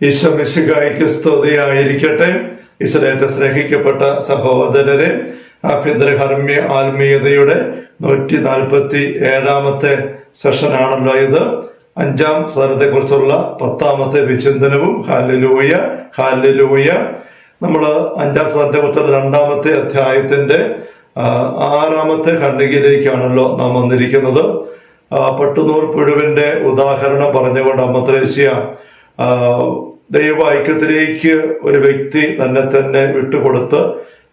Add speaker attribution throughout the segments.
Speaker 1: ഈശോ മിശിഹായിക്ക് സ്തുതിയായിരിക്കട്ടെ. ഈശ്വരേറ്റ സ്നേഹിക്കപ്പെട്ട സഹോദരരെ ആഭ്യന്തര കർമ്മ്യ ആത്മീയതയുടെ നൂറ്റി നാൽപ്പത്തി ഏഴാമത്തെ സെഷനാണല്ലോ ഇത്. അഞ്ചാം സ്ഥാനത്തെ കുറിച്ചുള്ള പത്താമത്തെ വിചിന്തനവും. ഹാലിലൂയ ഹാലിലൂയ നമ്മൾ അഞ്ചാം സ്ഥാനത്തെ കുറിച്ചുള്ള രണ്ടാമത്തെ അധ്യായത്തിന്റെ ആറാമത്തെ ഖണ്ഡികയിലേക്കാണല്ലോ നാം വന്നിരിക്കുന്നത്. പട്ടുനൂൽ പുഴുവിന്റെ ഉദാഹരണം പറഞ്ഞുകൊണ്ട് അമ്മത്രേസ്യ ആ, ദൈവ ഐക്യത്തിലേക്ക് ഒരു വ്യക്തി തന്നെ തന്നെ വിട്ടുകൊടുത്ത്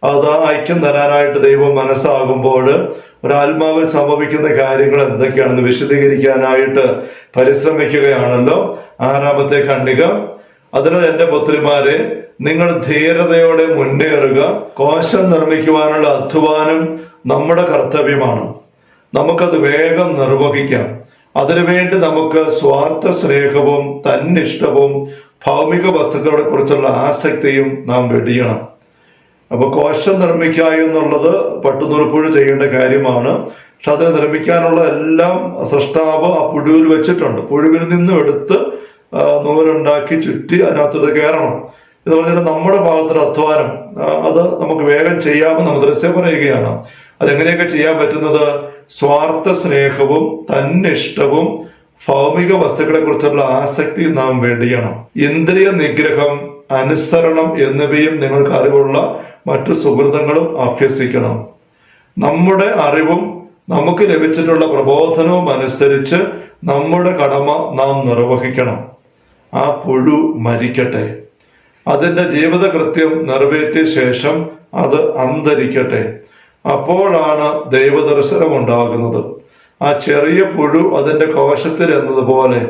Speaker 1: അത് ആ ഐക്യം തരാനായിട്ട് ദൈവം മനസ്സാകുമ്പോൾ ഒരാത്മാവിൽ സംഭവിക്കുന്ന കാര്യങ്ങൾ എന്തൊക്കെയാണെന്ന് വിശദീകരിക്കാനായിട്ട് പരിശ്രമിക്കുകയാണല്ലോ. ആറാമത്തെ ഖണ്ഡിക. അതിനാൽ എന്റെ പുത്രിമാരെ നിങ്ങൾ ധീരതയോടെ മുന്നേറുക. കോശം നിർമ്മിക്കുവാനുള്ള അധ്വാനം നമ്മുടെ കർത്തവ്യമാണ്. നമുക്കത് വേഗം നിർവഹിക്കാം. അതിനുവേണ്ടി നമുക്ക് സ്വാർത്ഥ സ്നേഹവും തന്നിഷ്ടവും ഭൗമിക വസ്തുക്കളെ കുറിച്ചുള്ള ആസക്തിയും നാം വെടിയണം. അപ്പൊ കോശം നിർമ്മിക്കുക എന്നുള്ളത് പട്ടുനുറുപ്പുഴ ചെയ്യേണ്ട കാര്യമാണ്. പക്ഷെ അതിനെ നിർമ്മിക്കാനുള്ള എല്ലാം സൃഷ്ടാവ് ആ പുഴുവിൽ വെച്ചിട്ടുണ്ട്. പുഴുവിൽ നിന്നും എടുത്ത് നൂലുണ്ടാക്കി ചുറ്റി അതിനകത്തോട്ട് കയറണം. എന്ന് പറഞ്ഞാൽ നമ്മുടെ ഭാഗത്തൊരു അധ്വാനം അത് നമുക്ക് വേഗം ചെയ്യാമെന്ന് മദ്രസ പറയുകയാണ് അതെങ്ങനെയൊക്കെ ചെയ്യാൻ പറ്റുന്നത്? സ്വാർത്ഥ സ്നേഹവും തന്നിഷ്ടവും ഭൗമിക വസ്തുക്കളെ കുറിച്ചുള്ള ആസക്തി നാം വെടിയണം ഇന്ദ്രിയ നിഗ്രഹം അനുസരണം എന്നിവയും നിങ്ങൾക്ക് അറിവുള്ള മറ്റു സുഹൃതങ്ങളും അഭ്യസിക്കണം. നമ്മുടെ അറിവും നമുക്ക് ലഭിച്ചിട്ടുള്ള പ്രബോധനവും അനുസരിച്ച് നമ്മുടെ കടമ നാം നിർവഹിക്കണം. ആ പുഴു മരിക്കട്ടെ. അതിന്റെ ജീവിതകൃത്യം നിറവേറ്റിയ ശേഷം അത് അന്തരിക്കട്ടെ. അപ്പോഴാണ് ദൈവദർശനം ഉണ്ടാകുന്നത് ആ ചെറിയ പുഴു അതിന്റെ കോശത്തിൽ എന്നതുപോലെ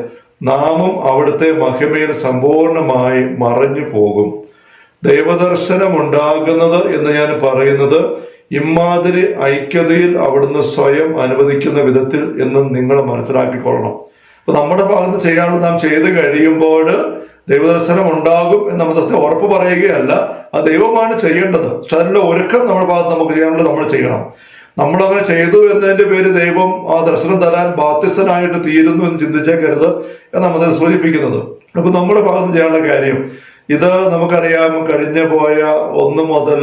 Speaker 1: നാമും അവിടുത്തെ മഹിമയിൽ സമ്പൂർണമായി മറഞ്ഞു പോകും. ദൈവദർശനം ഉണ്ടാകുന്നത് എന്ന് ഞാൻ പറയുന്നത് ഇമാതിരി ഐക്യതയിൽ അവിടുന്ന് സ്വയം അനുവദിക്കുന്ന വിധത്തിൽ എന്നും നിങ്ങൾ മനസ്സിലാക്കിക്കൊള്ളണം. അപ്പൊ നമ്മുടെ ഭാഗത്ത് ചെയ്യാനുള്ളത് നാം ചെയ്ത് കഴിയുമ്പോൾ ദൈവദർശനം ഉണ്ടാകും എന്ന് ദർശനം ഉറപ്പ് പറയുകയല്ല. ആ ദൈവമാണ് ചെയ്യേണ്ടത്. പക്ഷെ അതിനുള്ള ഒരുക്കം നമ്മുടെ ഭാഗത്ത് നമുക്ക് ചെയ്യാനുള്ളത് നമ്മൾ ചെയ്യണം. നമ്മൾ അങ്ങനെ ചെയ്തു എന്നതിന്റെ പേര് ദൈവം ആ ദർശനം തരാൻ ബാധ്യസ്ഥനായിട്ട് തീരുന്നു എന്ന് ചിന്തിച്ചേക്കരുത് എന്ന് നമ്മൾ സൂചിപ്പിക്കുന്നത്. അപ്പൊ നമ്മുടെ ഭാഗത്ത് ചെയ്യാനുള്ള കാര്യം ഇത് നമുക്കറിയാം കഴിഞ്ഞു പോയ ഒന്ന് മുതൽ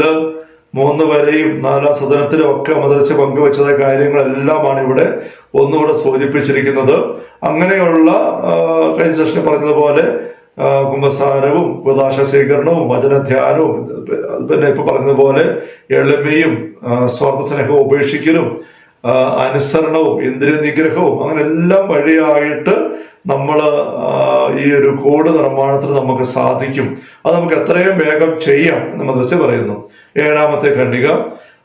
Speaker 1: മൂന്ന് വരെയും നാലാം സദനത്തിലും ഒക്കെ മദർച്ച പങ്കുവച്ചത് കാര്യങ്ങളെല്ലാമാണ് ഇവിടെ ഒന്നുകൂടെ സൂചിപ്പിച്ചിരിക്കുന്നത്. അങ്ങനെയുള്ള കഴിഞ്ഞ സെഷനിൽ പറഞ്ഞതുപോലെ ആ, കുംഭസാരവും ഉപദാശ സ്വീകരണവും വചനധ്യാനവും പിന്നെ ഇപ്പൊ പറഞ്ഞതുപോലെ എളിമയും സ്വാർത്ഥ സ്നേഹവും ഉപേക്ഷിക്കലും അനുസരണവും ഇന്ദ്രിയ നിഗ്രഹവും അങ്ങനെ എല്ലാം വഴിയായിട്ട് നമ്മൾ ഈ ഒരു കോഡ് നിർമ്മാണത്തിന് നമുക്ക് സാധിക്കും. അത് നമുക്ക് എത്രയും വേഗം ചെയ്യാം എന്ന് മദ്രസ പറയുന്നു. ഏഴാമത്തെ ഖണ്ഡിക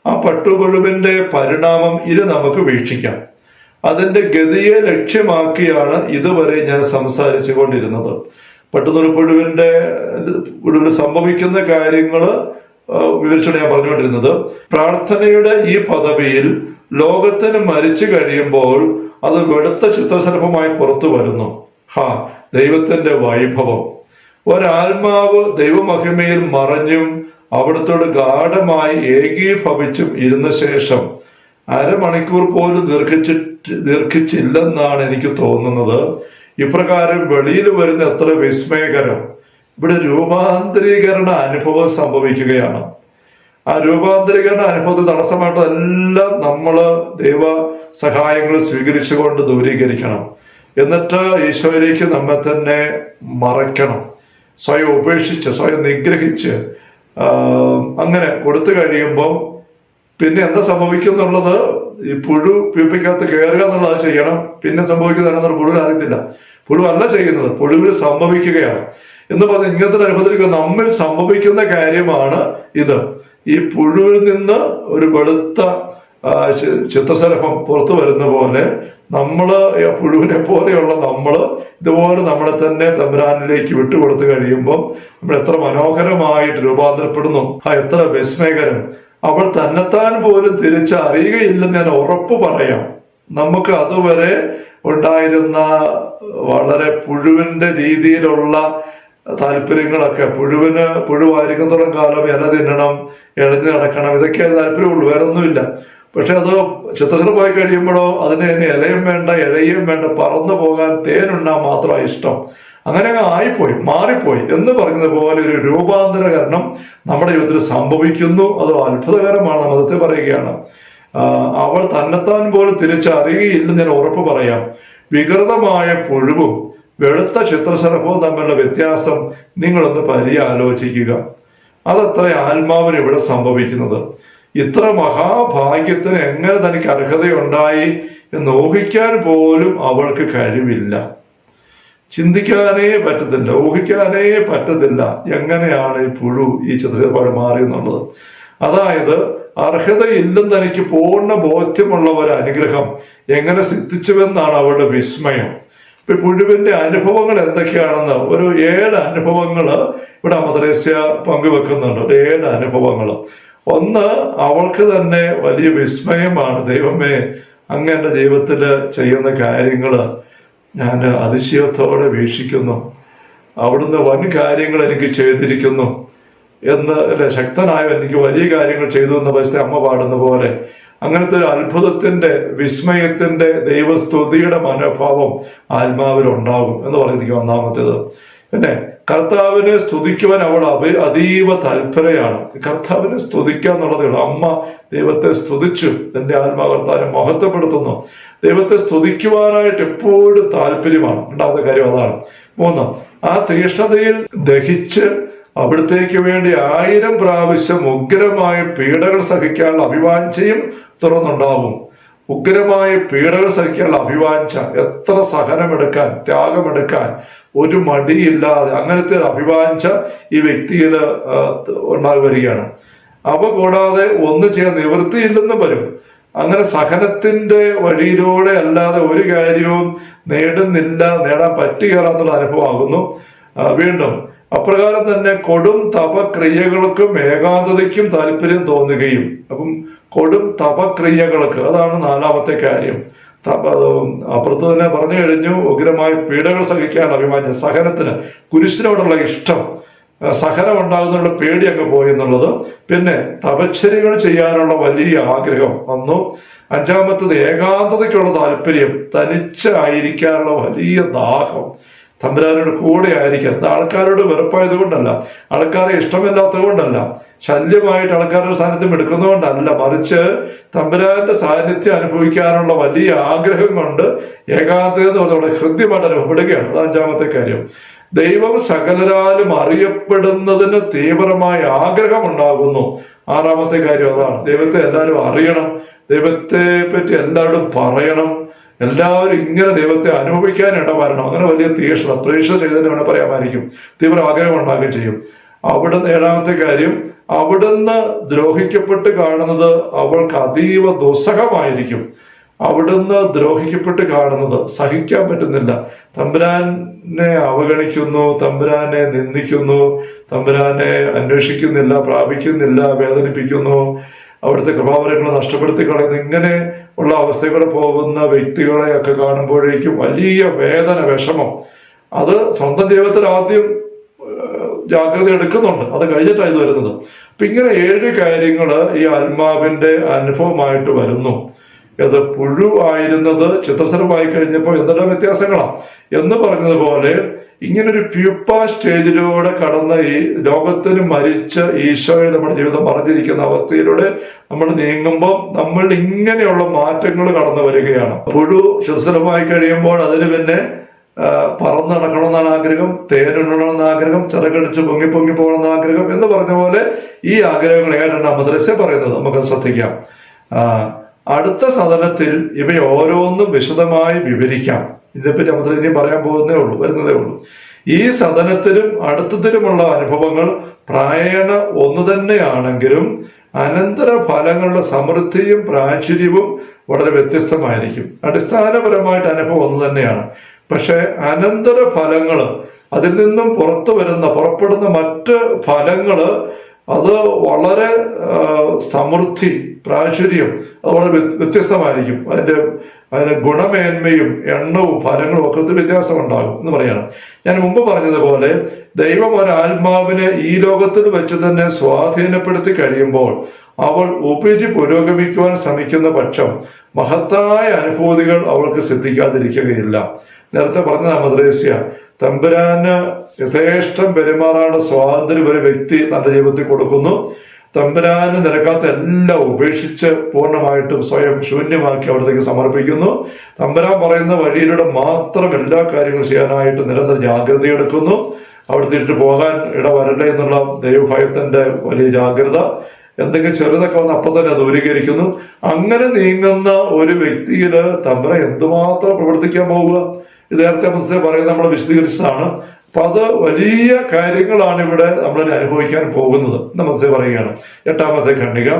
Speaker 1: ആ പട്ടുപുഴുവിന്റെ പരിണാമം ഇത് നമുക്ക് വീക്ഷിക്കാം. അതിന്റെ ഗതിയെ ലക്ഷ്യമാക്കിയാണ് ഇതുവരെ ഞാൻ സംസാരിച്ചു കൊണ്ടിരുന്നത്. പട്ടുനുറുപ്പുഴുവിന്റെ ഒഴിവിൽ സംഭവിക്കുന്ന കാര്യങ്ങൾ ആ, വിവരിച്ചാണ് ഞാൻ പറഞ്ഞുകൊണ്ടിരുന്നത്. പ്രാർത്ഥനയുടെ ഈ പദവിയിൽ ലോകത്തിന് മരിച്ചു കഴിയുമ്പോൾ അത് വെളുത്ത ചിത്രശലഭമായി പുറത്തു വരുന്നു. ഹാ ദൈവത്തിന്റെ വൈഭവം. ഒരാത്മാവ് ദൈവമഹിമയിൽ മറഞ്ഞും അവിടത്തോട് ഗാഠമായി ഏകീഭവിച്ചും ഇരുന്ന ശേഷം അരമണിക്കൂർ പോലും ദീർഘിച്ചിട്ട് ദീർഘിച്ചില്ലെന്നാണ് എനിക്ക് തോന്നുന്നത്. ഇപ്രകാരം വെളിയിൽ വരുന്ന എത്ര വിസ്മയകരം. ഇവിടെ രൂപാന്തരീകരണ അനുഭവം സംഭവിക്കുകയാണ്. ആ രൂപാന്തരീകരണ അനുഭവത്തിൽ തടസ്സമായിട്ടെല്ലാം നമ്മൾ ദൈവ സഹായങ്ങൾ സ്വീകരിച്ചുകൊണ്ട് ദൂരീകരിക്കണം. എന്നിട്ട് ഈശോയിലേക്ക് നമ്മെ തന്നെ മറയ്ക്കണം. സ്വയം ഉപേക്ഷിച്ച് സ്വയം നിഗ്രഹിച്ച് അങ്ങനെ കൊടുത്തു കഴിയുമ്പം പിന്നെ എന്താ സംഭവിക്കും എന്നുള്ളത് ഈ പുഴു പ്യൂപ്പിക്കകത്ത് കയറുക എന്നുള്ളത് ചെയ്യണം. പിന്നെ സംഭവിക്കുന്നതാണ് പുഴു അറിയത്തില്ല. പുഴു അല്ല ചെയ്യുന്നത്. പുഴുവിൽ സംഭവിക്കുകയാണ്. എന്ന് പറഞ്ഞ ഇങ്ങനത്തെ ഒരു അനുഭവത്തിലേക്ക് നമ്മിൽ സംഭവിക്കുന്ന കാര്യമാണ് ഇത്. ഈ പുഴുവിൽ നിന്ന് ഒരു വെളുത്ത ചിത്രശലഭം പുറത്തു വരുന്ന പോലെ നമ്മൾ പുഴുവിനെ പോലെയുള്ള നമ്മൾ ഇതുപോലെ നമ്മളെ തന്നെ തമ്പുരാനിലേക്ക് വിട്ടുകൊടുത്തു കഴിയുമ്പോൾ നമ്മൾ എത്ര മനോഹരമായിട്ട് രൂപാന്തരപ്പെടുന്നു. ആ എത്ര വിസ്മയകരം. അവൾ തന്നെത്താൻ പോലും തിരിച്ചറിയുകയില്ലെന്ന് ഞാൻ ഉറപ്പ് പറയാം. നമുക്ക് അതുവരെ ഉണ്ടായിരുന്ന വളരെ പുഴുവിന്റെ രീതിയിലുള്ള താല്പര്യങ്ങളൊക്കെ പുഴുവിന് പുഴുവായിരിക്കത്തോളം കാലം ഇല തിന്നണം ഇഴഞ്ഞു നടക്കണം ഇതൊക്കെ താല്പര്യമുള്ളൂ വേറെ ഒന്നുമില്ല പക്ഷെ അത് ചിത്രശലഭമായി കഴിയുമ്പോഴോ അതിന് ഇലയും വേണ്ട ഇഴയും വേണ്ട പറന്നു പോകാൻ തേനുണ്ണാൻ മാത്രമാണ് ഇഷ്ടം. അങ്ങനെ അങ്ങ് ആയിപ്പോയി മാറിപ്പോയി എന്ന് പറഞ്ഞതുപോലെ ഒരു രൂപാന്തരകരണം നമ്മുടെ ജീവിതത്തിൽ സംഭവിക്കുന്നു. അത് അത്ഭുതകരമാണ് മതത്തിൽ പറയുകയാണ്. അവൾ തന്നെത്താൻ പോലും തിരിച്ചറിയുകയില്ലെന്ന് ഞാൻ ഉറപ്പ് പറയാം. വികൃതമായ പുഴുവും വെളുത്ത ചിത്രശലഭവും തമ്മിലുള്ള വ്യത്യാസം നിങ്ങളൊന്ന് പരിയാലോചിക്കുക. അതത്ര ആത്മാവിന് ഇവിടെ സംഭവിക്കുന്നത്. ഇത്ര മഹാഭാഗ്യത്തിന് എങ്ങനെ തനിക്ക് അർഹതയുണ്ടായി എന്ന് ഊഹിക്കാൻ പോലും അവൾക്ക് കഴിവില്ല. ചിന്തിക്കാനേ പറ്റത്തില്ല ഊഹിക്കാനേ പറ്റത്തില്ല എങ്ങനെയാണ് ഈ പുഴു ഈ ചിത്രപാട് മാറി എന്നുള്ളത്. അതായത് അർഹതയില്ലെന്ന് തനിക്ക് പൂർണ ബോധ്യമുള്ള ഒരു അനുഗ്രഹം എങ്ങനെ സിദ്ധിച്ചുവെന്നാണ് അവരുടെ വിസ്മയം. ഇപ്പൊ പുഴുവിന്റെ അനുഭവങ്ങൾ എന്തൊക്കെയാണെന്ന് ഒരു ഏഴ് അനുഭവങ്ങൾ ഇവിടെ അമദ്രേസ്യ പങ്കുവെക്കുന്നുണ്ട്. ഒരു ഏഴ് അനുഭവങ്ങൾ. ഒന്ന് അവൾക്ക് തന്നെ വലിയ വിസ്മയമാണ്. ദൈവമേ അങ്ങ് എന്റെ ചെയ്യുന്ന കാര്യങ്ങൾ ഞാൻ അതിശയത്തോടെ വീക്ഷിക്കുന്നു. അവിടുന്ന് വൻ കാര്യങ്ങൾ എനിക്ക് ചെയ്തിരിക്കുന്നു എന്ന് അല്ലെ ശക്തനായ എനിക്ക് വലിയ കാര്യങ്ങൾ ചെയ്തു എന്ന പരിസ്ഥിതി അമ്മ പാടുന്ന പോലെ അങ്ങനത്തെ ഒരു അത്ഭുതത്തിന്റെ വിസ്മയത്തിന്റെ ദൈവസ്തുതിയുടെ മനോഭാവം ആത്മാവിൽ ഉണ്ടാകും എന്ന് പറഞ്ഞിരിക്കും ഒന്നാമത്തേത്. പിന്നെ കർത്താവിനെ സ്തുതിക്കുവാൻ അവൾ അഭി അതീവ താല്പര്യമാണ് കർത്താവിനെ സ്തുതിക്കുക എന്നുള്ളതേ ഉള്ളൂ. അമ്മ ദൈവത്തെ സ്തുതിച്ചു. തന്റെ ആത്മാകർത്താവിനെ മഹത്വപ്പെടുത്തുന്നു. ദൈവത്തെ സ്തുതിക്കുവാനായിട്ട് എപ്പോഴും താല്പര്യമാണ് രണ്ടാമത്തെ കാര്യം അതാണ്. മൂന്ന് ആ തീഷ്ണതയിൽ ദഹിച്ച് അവിടത്തേക്ക് വേണ്ടി ആയിരം പ്രാവശ്യം ഉഗ്രമായ പീഡകൾ സഹിക്കാനുള്ള അഭിവാഞ്ചയും തുറന്നുണ്ടാവും ഉഗ്രമായ പീഡകൾ സഹിക്കാനുള്ള അഭിവാഞ്ച എത്ര സഹനമെടുക്കാൻ ത്യാഗമെടുക്കാൻ ഒരു മടിയില്ലാതെ അങ്ങനത്തെ ഒരു അഭിവാഞ്ച ഈ വ്യക്തിയിൽ ഉണ്ടായി വരികയാണ് അവ കൂടാതെ ഒന്നും ചെയ്യാൻ നിവൃത്തിയില്ലെന്നും വരും. അങ്ങനെ സഹനത്തിന്റെ വഴിയിലൂടെ അല്ലാതെ ഒരു കാര്യവും നേടുന്നില്ല നേടാൻ പറ്റുകയില്ല എന്നുള്ള അനുഭവമാകുന്നു വീണ്ടും അപ്രകാരം തന്നെ കൊടും തപക്രിയകൾക്കും ഏകാന്തതയ്ക്കും താല്പര്യം തോന്നുകയും അപ്പം കൊടും തപക്രിയകൾക്ക്. അതാണ് നാലാമത്തെ കാര്യം. അപ്പുറത്ത് തന്നെ പറഞ്ഞു കഴിഞ്ഞു ഉഗ്രമായ പീഡകൾ സഹിക്കാൻ അഭിമാനം സഹനത്തിന് കുരിശിനോടുള്ള ഇഷ്ടം. സഹനം ഉണ്ടാകുന്നുള്ള പേടി അങ്ങ് പോയി എന്നുള്ളത്. പിന്നെ തപശ്ചര്യകൾ ചെയ്യാനുള്ള വലിയ ആഗ്രഹം വന്നു. അഞ്ചാമത്തത് ഏകാന്തതയ്ക്കുള്ള താല്പര്യം തനിച്ചായിരിക്കാനുള്ള വലിയ ദാഹം. തമ്പുരാനോട് കൂടെ ആയിരിക്കാം. ആൾക്കാരോട് വെറുപ്പായത് കൊണ്ടല്ല ആൾക്കാരെ ഇഷ്ടമില്ലാത്തത് കൊണ്ടല്ല ശല്യമായിട്ട് ആൾക്കാരുടെ സാന്നിധ്യം എടുക്കുന്നതുകൊണ്ടല്ല. മറിച്ച് തമ്പുരാന്റെ സാന്നിധ്യം അനുഭവിക്കാനുള്ള വലിയ ആഗ്രഹം കൊണ്ട് ഏകാന്തത പറഞ്ഞ പറഞ്ഞാൽ ഹൃദ്യമായിട്ട് അനുഭവപ്പെടുകയാണ്. അഞ്ചാമത്തെ കാര്യം. ദൈവം സകലരാലും അറിയപ്പെടുന്നതിന് തീവ്രമായ ആഗ്രഹം ഉണ്ടാകുന്നു ആറാമത്തെ കാര്യം അതാണ്. ദൈവത്തെ എല്ലാവരും അറിയണം. ദൈവത്തെ പറ്റി എല്ലാവരും പറയണം. എല്ലാവരും ഇങ്ങനെ ദൈവത്തെ അനുഭവിക്കാൻ ഇടവരണം. അങ്ങനെ വലിയ തീക്ഷണം പ്രതീക്ഷ ചെയ്തതിന് വേണം പറയാമായിരിക്കും. തീവ്ര ആഗ്രഹം ഉണ്ടാകുകയും ചെയ്യും. അവിടുന്ന് ഏഴാമത്തെ കാര്യം അവിടുന്ന് ദ്രോഹിക്കപ്പെട്ട് കാണുന്നത് അവൾക്ക് അതീവ ദുസ്സഹമായിരിക്കും. അവിടുന്ന് ദ്രോഹിക്കപ്പെട്ട് കാണുന്നത് സഹിക്കാൻ പറ്റുന്നില്ല. തമ്പുരാനെ അവഗണിക്കുന്നു തമ്പുരാനെ നിന്ദിക്കുന്നു തമ്പുരാനെ അന്വേഷിക്കുന്നില്ല പ്രാപിക്കുന്നില്ല വേദനിപ്പിക്കുന്നു അവിടുത്തെ കൃപാവരങ്ങൾ നഷ്ടപ്പെടുത്തി കളയുന്നു. ഇങ്ങനെ ഉള്ള അവസ്ഥകൾ പോകുന്ന വ്യക്തികളെ ഒക്കെ കാണുമ്പോഴേക്കും വലിയ വേദന വിഷമം. അത് സ്വന്തം ദൈവത്തിൽ ആദ്യം ജാഗ്രത എടുക്കുന്നുണ്ട്. അത് കഴിഞ്ഞിട്ടാണ് ഇത് വരുന്നത്. അപ്പൊ ഇങ്ങനെ ഏഴ് കാര്യങ്ങൾ ഈ ആത്മാവിന്റെ അനുഭവമായിട്ട് വരുന്നു. ഇത് പുഴു ആയിരുന്നത് ചിത്രസരമായി കഴിഞ്ഞപ്പോൾ എന്തെല്ലാം വ്യത്യാസങ്ങളാ? എന്ന് പറഞ്ഞതുപോലെ ഇങ്ങനൊരു പ്യൂപ്പ സ്റ്റേജിലൂടെ കടന്ന ഈ ലോകത്തിന് മരിച്ച ഈശോയെ നമ്മുടെ ജീവിതം പറഞ്ഞിരിക്കുന്ന അവസ്ഥയിലൂടെ നമ്മൾ നീങ്ങുമ്പോൾ നമ്മൾ ഇങ്ങനെയുള്ള മാറ്റങ്ങൾ കടന്നു വരികയാണ്. പുഴു ചിത്രസരമായി കഴിയുമ്പോൾ അതിന് പിന്നെ പറന്ന് നടക്കണമെന്നാണ് ആഗ്രഹം തേനുണ്ണണമെന്ന ആഗ്രഹം ചിറകടിച്ച് പൊങ്ങി പൊങ്ങി പോകണമെന്ന ആഗ്രഹം എന്ന് പറഞ്ഞ പോലെ ഈ ആഗ്രഹങ്ങൾ ഏതാണ് മദ്രസ പറയുന്നത് നമുക്ക് ശ്രദ്ധിക്കാം. അടുത്ത സദനത്തിൽ ഇവ ഓരോന്നും വിശദമായി വിവരിക്കാം. ഇതിനെപ്പറ്റി നമുക്ക് ഇനി പറയാൻ പോകുന്നേ ഉള്ളൂ വരുന്നതേ ഉള്ളൂ. ഈ സദനത്തിലും അടുത്തതിലുമുള്ള അനുഭവങ്ങൾ പ്രായണ ഒന്നു തന്നെയാണെങ്കിലും അനന്തര ഫലങ്ങളുടെ സമൃദ്ധിയും പ്രാചുര്യവും വളരെ വ്യത്യസ്തമായിരിക്കും. അടിസ്ഥാനപരമായിട്ട് അനുഭവം ഒന്ന് തന്നെയാണ്. പക്ഷെ അനന്തര ഫലങ്ങൾ അതിൽ നിന്നും പുറത്തു വരുന്ന പുറപ്പെടുന്ന മറ്റ് ഫലങ്ങൾ അത് വളരെ സമൃദ്ധി പ്രാചുര്യം അത് വളരെ വ്യത്യസ്തമായിരിക്കും. അതിന്റെ അതിന്റെ ഗുണമേന്മയും എണ്ണവും ഫലങ്ങളും ഒക്കെ വ്യത്യാസം ഉണ്ടാകും എന്ന് പറയാണ്. ഞാൻ മുമ്പ് പറഞ്ഞതുപോലെ ദൈവം ഒരാത്മാവിനെ ഈ ലോകത്തിൽ വെച്ച് തന്നെ സ്വാധീനപ്പെടുത്തി കഴിയുമ്പോൾ അവൾ ഉപരി പുരോഗമിക്കുവാൻ ശ്രമിക്കുന്ന പക്ഷം മഹത്തായ അനുഭൂതികൾ അവൾക്ക് സിദ്ധിക്കാതിരിക്കുകയില്ല. നേരത്തെ പറഞ്ഞതാണ് മദ്രേസ്യ. തമ്പുരാന് യഥേഷ്ടം പെരുമാറാനുള്ള സ്വാതന്ത്ര്യം ഒരു വ്യക്തി തന്റെ ജീവിതത്തിൽ കൊടുക്കുന്നു. തമ്പുരാന് നിരക്കാത്ത എല്ലാം ഉപേക്ഷിച്ച് പൂർണമായിട്ടും സ്വയം ശൂന്യമാക്കി അവിടത്തേക്ക് സമർപ്പിക്കുന്നു. തമ്പുരാൻ പറയുന്ന വഴിയിലൂടെ മാത്രം എല്ലാ കാര്യങ്ങളും ചെയ്യാനായിട്ട് നിരന്തരം ജാഗ്രത എടുക്കുന്നു. അവിടെ തിരിച്ചു പോകാൻ ഇട വരട്ടെ എന്നുള്ള ദൈവഭയത്തിന്റെ വലിയ ജാഗ്രത. എന്തെങ്കിലും ചെറുതൊക്കെ വന്ന് അപ്പം തന്നെ ദൂരീകരിക്കുന്നു. അങ്ങനെ നീങ്ങുന്ന ഒരു വ്യക്തിയിൽ തമ്പുരാൻ എന്തുമാത്രം പ്രവർത്തിക്കാൻ പോവുക? നേരത്തെ മുത്തേ പറയുന്നത് നമ്മൾ വിശദീകരിച്ചതാണ്. അപ്പൊ അത് വലിയ കാര്യങ്ങളാണ് ഇവിടെ നമ്മൾ അനുഭവിക്കാൻ പോകുന്നത് നമ്മൾ പറയുകയാണ്. എട്ടാമത്തെ ഖണ്ഡിക.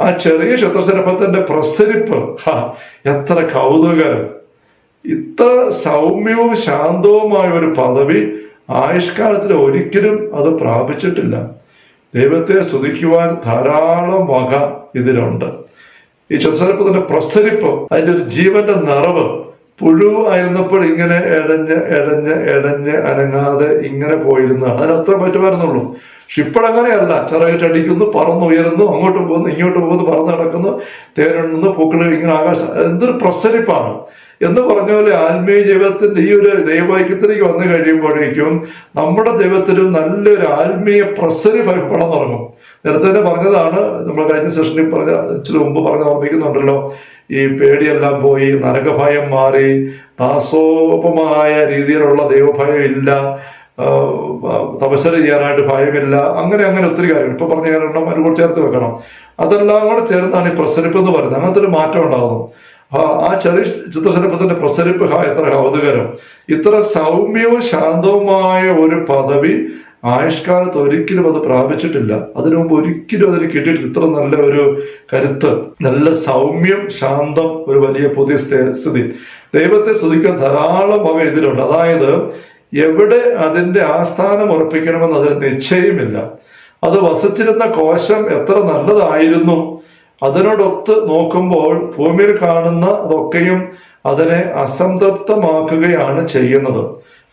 Speaker 1: ആ ചെറിയ ശത്രുസരപ്പത്തിന്റെ പ്രസരിപ്പ്. എത്ര കൗതുകരം ഇത്ര സൗമ്യവും ശാന്തവുമായ ഒരു പദവി ആയുഷ്കാലത്തിൽ ഒരിക്കലും അത് പ്രാപിച്ചിട്ടില്ല. ദൈവത്തെ സ്തുതിക്കുവാൻ ധാരാളം വക ഇതിലുണ്ട്. ഈ ചതുസരപ്പത്തിന്റെ പ്രസരിപ്പ് അതിന്റെ ഒരു ജീവന്റെ നിറവ് പുഴു ആയിരുന്നപ്പോൾ ഇങ്ങനെ എഴഞ്ഞ് എഴഞ്ഞ് എഴഞ്ഞ് അനങ്ങാതെ ഇങ്ങനെ പോയിരുന്നു. അതിനത്ര പറ്റുമായിരുന്നുള്ളൂ. പക്ഷെ ഇപ്പോഴങ്ങനെയല്ല ചിറകിട്ടടിക്കുന്നു പറന്നുയരുന്നു അങ്ങോട്ട് പോകുന്നു ഇങ്ങോട്ട് പോകുന്നു പറന്ന് നടക്കുന്നു. തേനുണ്ണുന്നു പൂക്കൾ ഇങ്ങനെ ആകാശം. എന്തൊരു പ്രസരിപ്പാണ്. എന്ന് പറഞ്ഞ പോലെ ആത്മീയ ജീവിതത്തിന്റെ ഈ ഒരു ദൈവൈക്യത്തിലേക്ക് വന്നു കഴിയുമ്പോഴേക്കും നമ്മുടെ ദൈവത്തിലും നല്ലൊരു ആത്മീയ പ്രസരിപ്പെടാൻ തുടങ്ങും. നേരത്തെ തന്നെ പറഞ്ഞതാണ് നമ്മൾ കഴിഞ്ഞ സെഷനിൽ പറഞ്ഞ ഇച്ചിരി മുമ്പ് പറഞ്ഞ ഓർമ്മിക്കുന്നുണ്ടല്ലോ. ഈ പേടിയെല്ലാം പോയി നരകഭയം മാറി ദാസോപമായ രീതിയിലുള്ള ദൈവഭയം ഇല്ല തപസ്സര ചെയ്യാനായിട്ട് ഭയമില്ല അങ്ങനെ അങ്ങനെ ഒത്തിരി കാര്യങ്ങൾ. ഇപ്പൊ പറഞ്ഞ കാരണം അതിനോട് ചേർത്ത് വെക്കണം. അതെല്ലാം കൂടെ ചേർന്നാണ് ഈ പ്രസരിപ്പ് എന്ന് പറയുന്നത്. അങ്ങനത്തെ ഒരു മാറ്റം ഉണ്ടാകുന്നു. ആ ചെറിയ ചിത്രശലഭത്തിന്റെ പ്രസരിപ്പ് എത്ര കൗതുകരം ഇത്ര സൗമ്യവും ശാന്തവുമായ ഒരു പദവി ആയുഷ്കാലത്ത് ഒരിക്കലും അത് പ്രാപിച്ചിട്ടില്ല. അതിനു മുമ്പ് ഒരിക്കലും അതിന് കിട്ടിയിട്ടില്ല. ഇത്ര നല്ല ഒരു കരുത്ത് നല്ല സൗമ്യം ശാന്തം ഒരു വലിയ പുതിയ സ്ഥ- സ്ഥിതി. ദൈവത്തെ സ്തുതിക്കാൻ ധാരാളം വക ഇതിലുണ്ട് അതായത് എവിടെ അതിന്റെ ആസ്ഥാനം ഉറപ്പിക്കണമെന്ന് അതിന് നിശ്ചയമില്ല. അത് വസിച്ചിരുന്ന കോശം എത്ര നല്ലതായിരുന്നു. അതിനോടൊത്ത് നോക്കുമ്പോൾ ഭൂമിയിൽ കാണുന്ന അതൊക്കെയും അതിനെ അസംതൃപ്തമാക്കുകയാണ് ചെയ്യുന്നത്.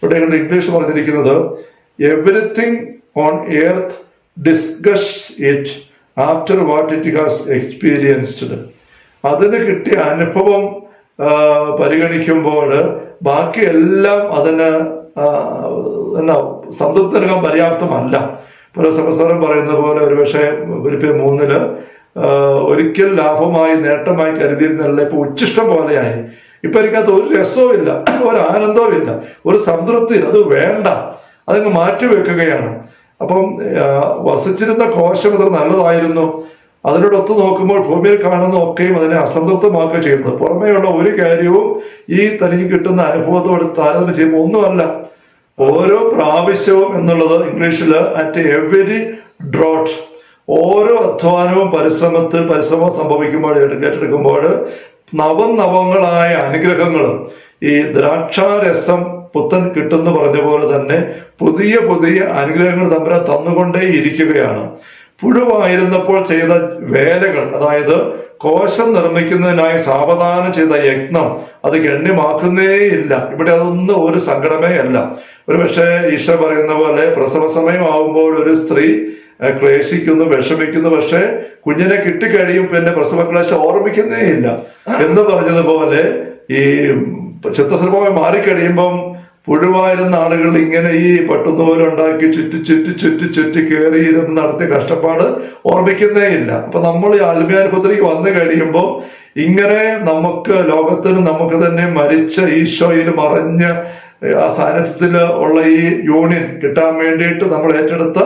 Speaker 1: ഇവിടെ ഇംഗ്ലീഷ് പറഞ്ഞിരിക്കുന്നത് everything on earth discuss it after what it has experienced അതിന് കിട്ടിയ അനുഭവം പരിഗണിക്കുമ്പോൾ ബാക്കിയെല്ലാം അതിന് എന്നാ സംതൃപ്തി നൽകാൻ പര്യാപ്തമല്ല. പല സംവത്സരം പറയുന്ന പോലെ ഒരുപക്ഷെ ഒരു മൂന്നിൽ ഒരിക്കൽ ലാഭമായി നേട്ടമായി കരുതിയിരുന്നല്ല ഇപ്പൊ ഉച്ചിഷ്ടം പോലെയായി. ഇപ്പൊ എനിക്കകത്ത് ഒരു രസവും ഇല്ല ഒരു ആനന്ദവും ഇല്ല ഒരു സംതൃപ്തി അത് വേണ്ട. അതങ്ങ് മാറ്റിവെക്കുകയാണ് അപ്പം വസിച്ചിരുന്ന കോശം അത്ര നല്ലതായിരുന്നു. അതിനോടൊത്ത് നോക്കുമ്പോൾ ഭൂമിയിൽ കാണുന്ന ഒക്കെയും അതിനെ അസംതൃപ്തമാക്കുക ചെയ്യുന്നത്. പുറമേയുള്ള ഒരു കാര്യവും ഈ തനിക്ക് കിട്ടുന്ന അനുഭവത്തോട് താരതമ്യം ചെയ്യുമ്പോൾ ഒന്നുമല്ല. ഓരോ പ്രാവശ്യവും എന്നുള്ളത് ഇംഗ്ലീഷിൽ അറ്റ് എവരി ഡ്രോട്ട് ഓരോ അധ്വാനവും പരിശ്രമത്തിൽ പരിശ്രമം സംഭവിക്കുമ്പോൾ ഏറ്റെടുക്കുമ്പോൾ നവനവങ്ങളായ അനുഗ്രഹങ്ങളും ഈ ദ്രാക്ഷാരസം പുത്തൻ കിട്ടുന്നു പറഞ്ഞ പോലെ തന്നെ പുതിയ പുതിയ അനുഗ്രഹങ്ങൾ തമ്മിൽ തന്നുകൊണ്ടേ ഇരിക്കുകയാണ് പുഴുവായിരുന്നപ്പോൾ ചെയ്ത വേലകൾ അതായത് കോശം നിർമ്മിക്കുന്നതിനായി സാവധാനം ചെയ്ത യജ്ഞം അത് ഗണ്യമാക്കുന്നേ ഇല്ല ഇവിടെ അതൊന്നും ഒരു സങ്കടമേ അല്ല. ഒരു പക്ഷേ ഈശോ പറയുന്ന പോലെ പ്രസവ സമയമാവുമ്പോൾ ഒരു സ്ത്രീ ക്ലേശിക്കുന്നു വിഷമിക്കുന്നു പക്ഷെ കുഞ്ഞിനെ കിട്ടിക്കഴിയും പിന്നെ പ്രസവ ക്ലേശം ഓർമ്മിക്കുന്നേ ഇല്ല എന്ന് പറഞ്ഞതുപോലെ ഈ ചിത്തസ്വഭാവം മാറിക്കഴിയുമ്പം പുഴുവായിരുന്ന ആളുകൾ ഇങ്ങനെ ഈ പട്ടുനൂലുണ്ടാക്കി ചുറ്റി ചുറ്റി ചുറ്റി ചുറ്റി കയറിയിരുന്ന് നടത്തിയ കഷ്ടപ്പാട് ഓർമ്മിക്കുന്നേ ഇല്ല അപ്പൊ നമ്മൾ ഈ ആത്മീയാനുഭവത്തിലേക്ക് വന്നു കഴിയുമ്പോൾ ഇങ്ങനെ നമുക്ക് ലോകത്തിന് നമുക്ക് തന്നെ മരിച്ച ഈശോയിൽ മറഞ്ഞ ആ സാന്നിധ്യത്തിൽ ഉള്ള ഈ യൂണിയൻ കിട്ടാൻ വേണ്ടിയിട്ട് നമ്മൾ ഏറ്റെടുത്ത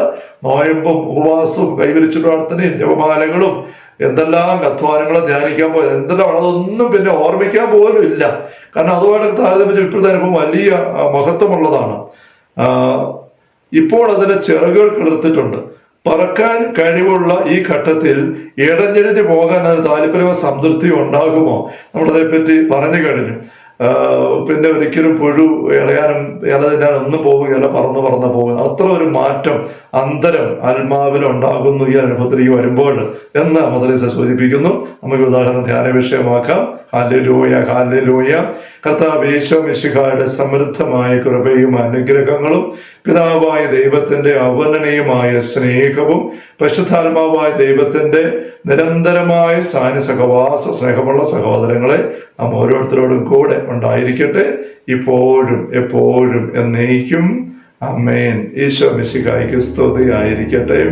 Speaker 1: നോയമ്പും ഉപവാസവും കൈവരിച്ചു പ്രാർത്ഥനയും ജപമാലകളും എന്തെല്ലാം അധ്വാനങ്ങളും ധ്യാനിക്കാൻ പോയത് എന്തെല്ലാം അതൊന്നും പിന്നെ ഓർമ്മിക്കാൻ പോലും ഇല്ല. കാരണം അതുമായിട്ട് താരതമ്യം ഇപ്പോഴത്തെ അനുഭവം വലിയ മഹത്വമുള്ളതാണ്. ഇപ്പോൾ അതിന് ചിറകുകൾ കിളിർത്തിട്ടുണ്ട്. പറക്കാൻ കഴിവുള്ള ഈ ഘട്ടത്തിൽ ഇടഞ്ഞിഴഞ്ഞു പോകാൻ അതിന് താല്പര്യമോ സംതൃപ്തിയോ ഉണ്ടാകുമോ? നമ്മളതേപ്പറ്റി പറഞ്ഞു കഴിഞ്ഞു. പിന്നെ ഒരിക്കലും പുഴു ഇളയാനും ഇളതിനാൽ ഒന്ന് പോവുകയല്ല പറന്ന് പറന്ന് പോകുക അത്ര ഒരു മാറ്റം അന്തരം ആത്മാവിൽ ഉണ്ടാകുന്നു ഈ അനുഭവത്തിലേക്ക് വരുമ്പോൾ എന്ന് മദരീസ സൂചിപ്പിക്കുന്നു. നമുക്ക് ഉദാഹരണം ധ്യാന വിഷയമാക്കാം. ഹാലലൂയ ഹാലലൂയ കർത്താവ് യേശോ മിശിഹായുടെ സമൃദ്ധമായ കൃപയും അനുഗ്രഹങ്ങളും പിതാവായ ദൈവത്തിന്റെ അവർണനീയമായ സ്നേഹവും പരിശുദ്ധാത്മാവായ ദൈവത്തിന്റെ നിരന്തരമായ സാന്യ സഹവാസ സ്നേഹമുള്ള സഹോദരങ്ങളെ നാം ഓരോരുത്തരോടും കൂടെ ഉണ്ടായിരിക്കട്ടെ. ഇപ്പോഴും എപ്പോഴും എന്നേക്കും. അമ്മേൻ ഈശോ മിശികായിക്ക് സ്തുതിയായിരിക്കട്ടെ.